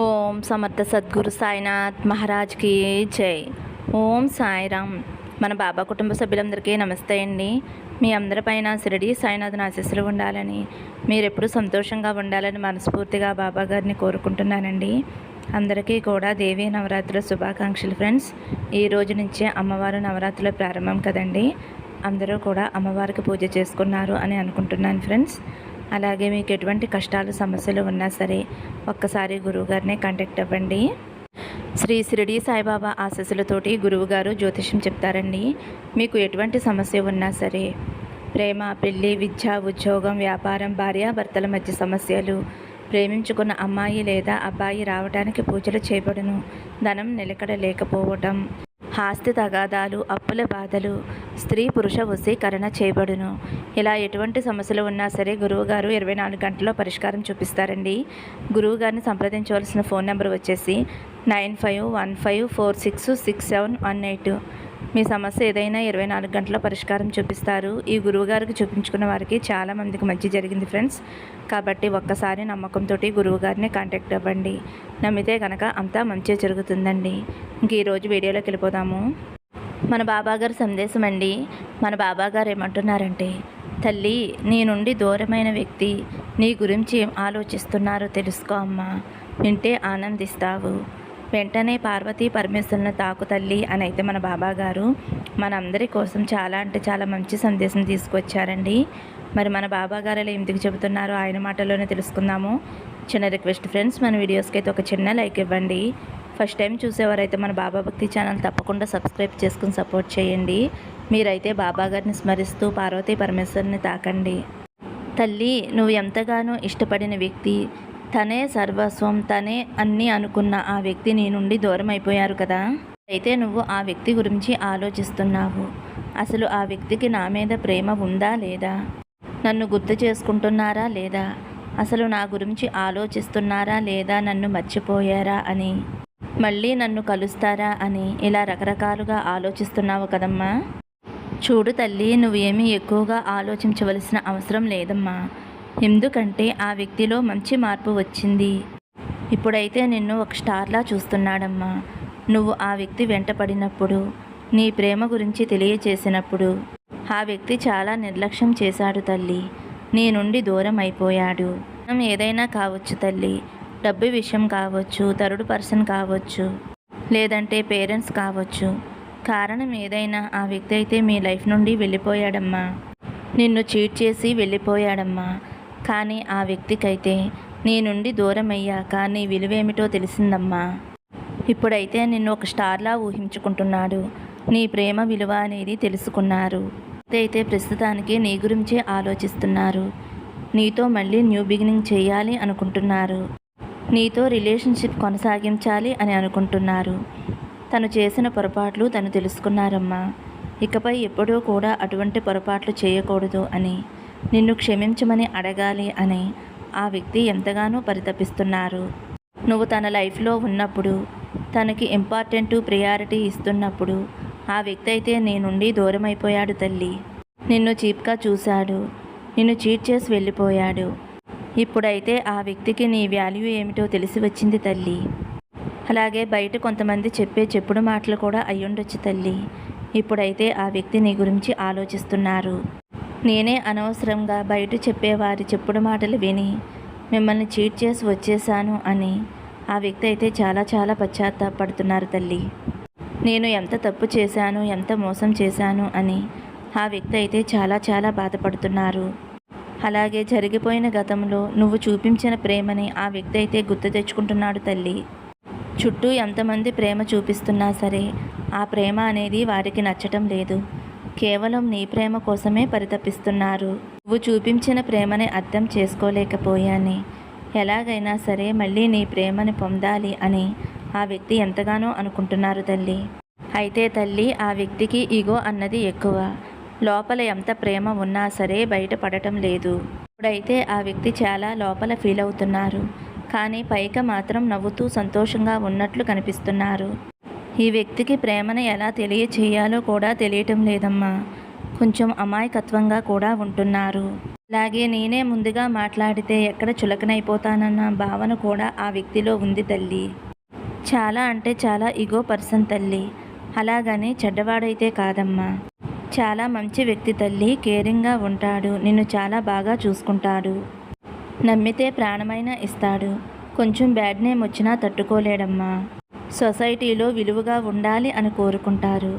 ఓం సమర్థ సద్గురు సాయినాథ్ మహారాజ్కి జై. ఓం సాయిరామ్. మన బాబా కుటుంబ సభ్యులందరికీ నమస్తే అండి. మీ అందరిపైన శిరడి సాయినాథన్ ఆశీస్సులు ఉండాలని మీరెప్పుడు సంతోషంగా ఉండాలని మనస్ఫూర్తిగా బాబా గారిని కోరుకుంటున్నానండి. అందరికీ కూడా దేవీ నవరాత్రుల శుభాకాంక్షలు ఫ్రెండ్స్. ఈ రోజు నుంచే అమ్మవారు నవరాత్రుల ప్రారంభం కదండి. అందరూ కూడా అమ్మవారికి పూజ చేసుకున్నారు అని అనుకుంటున్నాను ఫ్రెండ్స్. అలాగే మీకు ఎటువంటి కష్టాలు సమస్యలు ఉన్నా సరే ఒక్కసారి గురువుగారినే కాంటాక్ట్ అవ్వండి. శ్రీ షిరిడి సాయిబాబా ఆశస్సులతోటి గురువుగారు జ్యోతిష్యం చెప్తారండి. మీకు ఎటువంటి సమస్య ఉన్నా సరే ప్రేమ పెళ్ళి విద్య ఉద్యోగం వ్యాపారం భార్యాభర్తల మధ్య సమస్యలు ప్రేమించుకున్న అమ్మాయి లేదా అబ్బాయి రావడానికి పూజలు చేయబడను. ధనం నిలకడ లేకపోవటం ఆస్తి తగాదాలు అప్పుల బాధలు స్త్రీ పురుష వశీకరణ చేయబడును. ఇలా ఎటువంటి సమస్యలు ఉన్నా సరే గురువుగారు ఇరవై నాలుగు గంటల్లో పరిష్కారం చూపిస్తారండి. గురువుగారిని సంప్రదించవలసిన ఫోన్ నెంబర్ వచ్చేసి nine five one five four six six seven one eight. మీ సమస్య ఏదైనా ఇరవై నాలుగు గంటల పరిష్కారం చూపిస్తారు. ఈ గురువుగారికి చూపించుకున్న వారికి చాలా మందికి మంచి జరిగింది ఫ్రెండ్స్. కాబట్టి ఒక్కసారి నమ్మకంతో గురువుగారిని కాంటాక్ట్ అవ్వండి. నమ్మితే కనుక అంతా మంచి జరుగుతుందండి. ఇంక ఈరోజు వీడియోలోకి వెళ్ళిపోదాము. మన బాబాగారు సందేశం అండి. మన బాబాగారు ఏమంటున్నారంటే తల్లి నీ నుండి దూరమైన వ్యక్తి నీ గురించి ఆలోచిస్తున్నారో తెలుసుకో అమ్మా. వింటే ఆనందిస్తావు. వెంటనే పార్వతీ పరమేశ్వరుని తాకు తల్లి అని అయితే మన బాబా గారు మనందరి కోసం చాలా అంటే చాలా మంచి సందేశం తీసుకొచ్చారండి. మరి మన బాబా గారు ఇలా ఎందుకు చెబుతున్నారో ఆయన మాటల్లోనే తెలుసుకుందాము. చిన్న రిక్వెస్ట్ ఫ్రెండ్స్ మన వీడియోస్కి అయితే ఒక చిన్న లైక్ ఇవ్వండి. ఫస్ట్ టైం చూసేవారైతే మన బాబా భక్తి ఛానల్ తప్పకుండా సబ్స్క్రైబ్ చేసుకుని సపోర్ట్ చేయండి. మీరైతే బాబా గారిని స్మరిస్తూ పార్వతీ పరమేశ్వరుని తాకండి. తల్లి నువ్వు ఎంతగానో ఇష్టపడిన వ్యక్తి తనే సర్వస్వం తనే అన్నీ అనుకున్న ఆ వ్యక్తి నీ నుండి దూరం అయిపోయారు కదా. అయితే నువ్వు ఆ వ్యక్తి గురించి ఆలోచిస్తున్నావు. అసలు ఆ వ్యక్తికి నా మీద ప్రేమ ఉందా లేదా? నన్ను గుర్తు చేసుకుంటున్నారా లేదా? అసలు నా గురించి ఆలోచిస్తున్నారా లేదా? నన్ను మర్చిపోయారా అని. మళ్ళీ నన్ను కలుస్తారా అని ఇలా రకరకాలుగా ఆలోచిస్తున్నావు కదమ్మా. చూడు తల్లి నువ్వేమీ ఎక్కువగా ఆలోచించవలసిన అవసరం లేదమ్మా. ఎందుకంటే ఆ వ్యక్తిలో మంచి మార్పు వచ్చింది. ఇప్పుడైతే నిన్ను ఒక స్టార్లా చూస్తున్నాడమ్మా. నువ్వు ఆ వ్యక్తి వెంట పడినప్పుడు నీ ప్రేమ గురించి తెలియచేసినప్పుడు ఆ వ్యక్తి చాలా నిర్లక్ష్యం చేశాడు తల్లి. నీ నుండి దూరం అయిపోయాడు. మనం ఏదైనా కావచ్చు తల్లి. డబ్బు విషయం కావచ్చు థర్డ్ పర్సన్ కావచ్చు లేదంటే పేరెంట్స్ కావచ్చు. కారణం ఏదైనా ఆ వ్యక్తి అయితే మీ లైఫ్ నుండి వెళ్ళిపోయాడమ్మా. నిన్ను చీట్ చేసి వెళ్ళిపోయాడమ్మా. కానీ ఆ వ్యక్తికైతే నీ నుండి దూరమయ్యాక నీ విలువేమిటో తెలిసిందమ్మా. ఇప్పుడైతే నిన్ను ఒక స్టార్లా ఊహించుకుంటున్నాడు. నీ ప్రేమ విలువ అనేది తెలుసుకున్నారు. అయితే ప్రస్తుతానికి నీ గురించే ఆలోచిస్తున్నారు. నీతో మళ్ళీ న్యూ బిగినింగ్ చేయాలి అనుకుంటున్నారు. నీతో రిలేషన్షిప్ కొనసాగించాలి అని అనుకుంటున్నారు. తను చేసిన పొరపాట్లు తను తెలుసుకున్నారమ్మా. ఇకపై ఎప్పుడూ కూడా అటువంటి పొరపాట్లు చేయకూడదు అని. నిన్ను క్షమించమని అడగాలి అని ఆ వ్యక్తి ఎంతగానో పరితపిస్తున్నారు. నువ్వు తన లైఫ్లో ఉన్నప్పుడు తనకి ఇంపార్టెంట్ ప్రియారిటీ ఇస్తున్నప్పుడు ఆ వ్యక్తి అయితే నీ నుండి దూరమైపోయాడు తల్లి. నిన్ను చీప్గా చూశాడు. నిన్ను చీట్ చేసి వెళ్ళిపోయాడు. ఇప్పుడైతే ఆ వ్యక్తికి నీ వాల్యూ ఏమిటో తెలిసి వచ్చింది తల్లి. అలాగే బయట కొంతమంది చెప్పే చెప్పుడు మాటలు కూడా అయ్యుండొచ్చు తల్లి. ఇప్పుడైతే ఆ వ్యక్తి నీ గురించి ఆలోచిస్తున్నారు. నేనే అనవసరంగా బయట చెప్పేవారి చెప్పుడు మాటలు విని మిమ్మల్ని చీట్ చేసి వచ్చేసాను అని ఆ వ్యక్తి అయితే చాలా చాలా పశ్చాత్తాపడుతున్నారు తల్లి. నేను ఎంత తప్పు చేశాను ఎంత మోసం చేశాను అని ఆ వ్యక్తి అయితే చాలా చాలా బాధపడుతున్నారు. అలాగే జరిగిపోయిన గతంలో నువ్వు చూపించిన ప్రేమని ఆ వ్యక్తి అయితే గుర్తు తెచ్చుకుంటున్నాడు తల్లి. చుట్టూ ఎంతమంది ప్రేమ చూపిస్తున్నా సరే ఆ ప్రేమ అనేది వారికి నచ్చటం లేదు. కేవలం నీ ప్రేమ కోసమే పరితపిస్తున్నారు. నువ్వు చూపించిన ప్రేమని అర్థం చేసుకోలేకపోయాని. ఎలాగైనా సరే మళ్ళీ నీ ప్రేమని పొందాలి అని ఆ వ్యక్తి ఎంతగానో అనుకుంటున్నారు తల్లి. అయితే తల్లి ఆ వ్యక్తికి ఈగో అన్నది ఎక్కువ. లోపల ఎంత ప్రేమ ఉన్నా సరే బయటపడటం లేదు. ఇప్పుడైతే ఆ వ్యక్తి చాలా లోపల ఫీల్ అవుతున్నారు కానీ పైక మాత్రం నవ్వుతూ సంతోషంగా ఉన్నట్లు కనిపిస్తున్నారు. ఈ వ్యక్తికి ప్రేమను ఎలా తెలియచేయాలో కూడా తెలియటం లేదమ్మా. కొంచెం అమాయకత్వంగా కూడా ఉంటున్నారు. అలాగే నేనే ముందుగా మాట్లాడితే ఎక్కడ చులకనైపోతానన్న భావన కూడా ఆ వ్యక్తిలో ఉంది తల్లి. చాలా అంటే చాలా ఇగో పర్సన్ తల్లి. అలాగని చెడ్డవాడైతే కాదమ్మా. చాలా మంచి వ్యక్తి తల్లి కేరింగ్గా ఉంటాడు నిన్ను చాలా బాగా చూసుకుంటాడు. నమ్మితే ప్రాణమైన ఇస్తాడు. కొంచెం బ్యాడ్ నేమ్ వచ్చినా తట్టుకోలేడమ్మా. సొసైటీలో విలువగా ఉండాలి అని కోరుకుంటారు.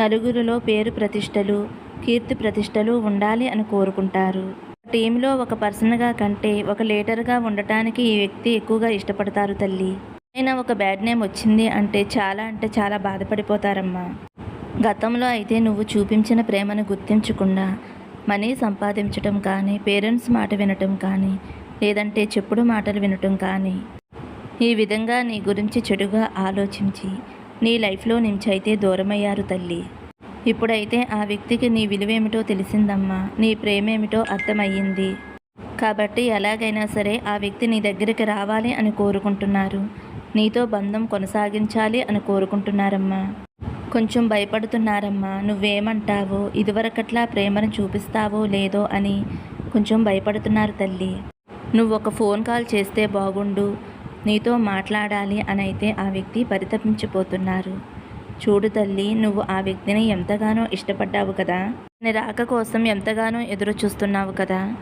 నలుగురిలో పేరు ప్రతిష్టలు కీర్తి ప్రతిష్టలు ఉండాలి అని కోరుకుంటారు. టీంలో ఒక పర్సన్గా కంటే ఒక లీడర్గా ఉండటానికి ఈ వ్యక్తి ఎక్కువగా ఇష్టపడతారు తల్లి. అయినా ఒక బ్యాడ్ నేమ్ వచ్చింది అంటే చాలా అంటే చాలా బాధపడిపోతారమ్మా. గతంలో అయితే నువ్వు చూపించిన ప్రేమను గుర్తించకుండా మనీ సంపాదించటం కానీ పేరెంట్స్ మాట వినటం కానీ లేదంటే చెప్పుడు మాటలు వినటం కానీ ఈ విధంగా నీ గురించి చెడుగా ఆలోచించి నీ లైఫ్లో నుంచి అయితే దూరమయ్యారు తల్లి. ఇప్పుడైతే ఆ వ్యక్తికి నీ విలువేమిటో తెలిసిందమ్మా. నీ ప్రేమేమిటో అర్థమయ్యింది. కాబట్టి ఎలాగైనా సరే ఆ వ్యక్తి నీ దగ్గరికి రావాలి అని కోరుకుంటున్నారు. నీతో బంధం కొనసాగించాలి అని కోరుకుంటున్నారమ్మా. కొంచెం భయపడుతున్నారమ్మా. నువ్వేమంటావో ఇదివరకట్లా ప్రేమను చూపిస్తావో లేదో అని కొంచెం భయపడుతున్నారు తల్లి. నువ్వు ఒక ఫోన్ కాల్ చేస్తే బాగుండు. నీతో మాట్లాడాలి అని అయితే ఆ వ్యక్తి పరితపించిపోతున్నారు. చూడు తల్లి నువ్వు ఆ వ్యక్తిని ఎంతగానో ఇష్టపడ్డావు కదా? నీ రాక కోసం ఎంతగానో ఎదురు చూస్తున్నావు కదా?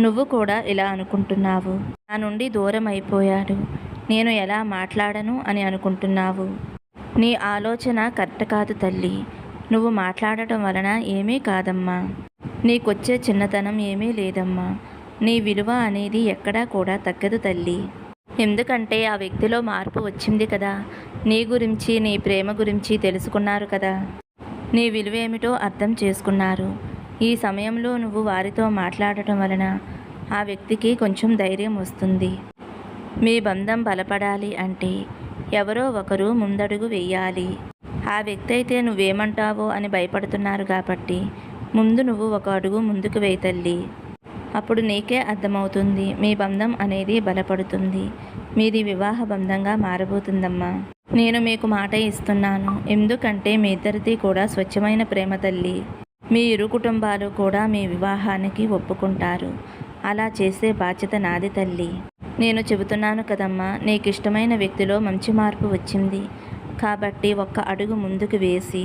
నువ్వు కూడా ఇలా అనుకుంటున్నావు. నా నుండి దూరం అయిపోయాడు నేను ఎలా మాట్లాడను అని అనుకుంటున్నావు. నీ ఆలోచన కరెక్ట్ కాదు తల్లి. నువ్వు మాట్లాడటం వలన ఏమీ కాదమ్మా. నీకొచ్చే చిన్నతనం ఏమీ లేదమ్మా. నీ విలువ అనేది ఎక్కడా కూడా తగ్గదు తల్లి. ఎందుకంటే ఆ వ్యక్తిలో మార్పు వచ్చింది కదా. నీ గురించి నీ ప్రేమ గురించి తెలుసుకున్నారు కదా. నీ విలువేమిటో అర్థం చేసుకున్నారు. ఈ సమయంలో నువ్వు వారితో మాట్లాడటం వలన ఆ వ్యక్తికి కొంచెం ధైర్యం వస్తుంది. మీ బంధం బలపడాలి అంటే ఎవరో ఒకరు ముందడుగు వేయాలి. ఆ వ్యక్తి అయితే నువ్వేమంటావో అని భయపడుతున్నారు కాబట్టి ముందు నువ్వు ఒక అడుగు ముందుకు వేయి తల్లి. అప్పుడు నీకే అర్థమవుతుంది. మీ బంధం అనేది బలపడుతుంది. మీది వివాహ బంధంగా మారబోతుందమ్మా. నేను మీకు మాట ఇస్తున్నాను. ఎందుకంటే మీ ఇద్దరిది కూడా స్వచ్ఛమైన ప్రేమ తల్లి. మీ ఇరు కుటుంబాలు కూడా మీ వివాహానికి ఒప్పుకుంటారు. అలా చేసే బాధ్యత నాది తల్లి. నేను చెబుతున్నాను కదమ్మా నీకు ఇష్టమైన వ్యక్తిలో మంచి మార్పు వచ్చింది. కాబట్టి ఒక్క అడుగు ముందుకు వేసి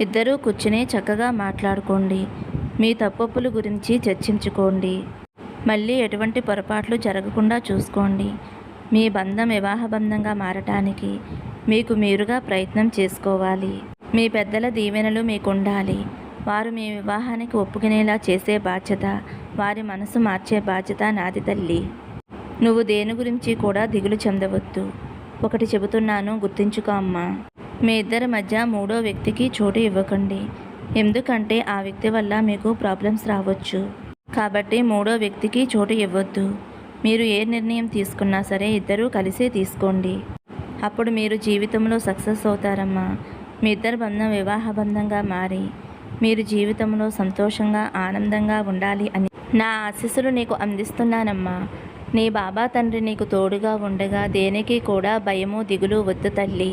ఇద్దరూ కూర్చుని చక్కగా మాట్లాడుకోండి. మీ తప్పొప్పుల గురించి చర్చించుకోండి. మళ్ళీ ఎటువంటి పొరపాట్లు జరగకుండా చూసుకోండి. మీ బంధం వివాహ బంధంగా మారటానికి మీకు మీరుగా ప్రయత్నం చేసుకోవాలి. మీ పెద్దల దీవెనలు మీకు ఉండాలి వారు మీ వివాహానికి ఒప్పుకునేలా చేసే బాధ్యత వారి మనసు మార్చే బాధ్యత నాది తల్లి. నువ్వు దేని గురించి కూడా దిగులు చెందవద్దు. ఒకటి చెబుతున్నాను గుర్తుంచుకో అమ్మా. మీ ఇద్దరి మధ్య మూడో వ్యక్తికి చోటు ఇవ్వకండి. ఎందుకంటే ఆ వ్యక్తి వల్ల మీకు ప్రాబ్లమ్స్ రావచ్చు. కాబట్టి మూడో వ్యక్తికి చోటు ఇవ్వద్దు. మీరు ఏ నిర్ణయం తీసుకున్నా సరే ఇద్దరూ కలిసే తీసుకోండి. అప్పుడు మీరు జీవితంలో సక్సెస్ అవుతారమ్మా. మీ ఇద్దరి బంధం వివాహ బంధంగా మారి. మీరు జీవితంలో సంతోషంగా ఆనందంగా ఉండాలి అని. నా ఆశీస్సులు నీకు అందిస్తున్నానమ్మా. నీ బాబా తండ్రి నీకు తోడుగా ఉండగా దేనికి కూడా భయము దిగులు వద్దు తల్లి.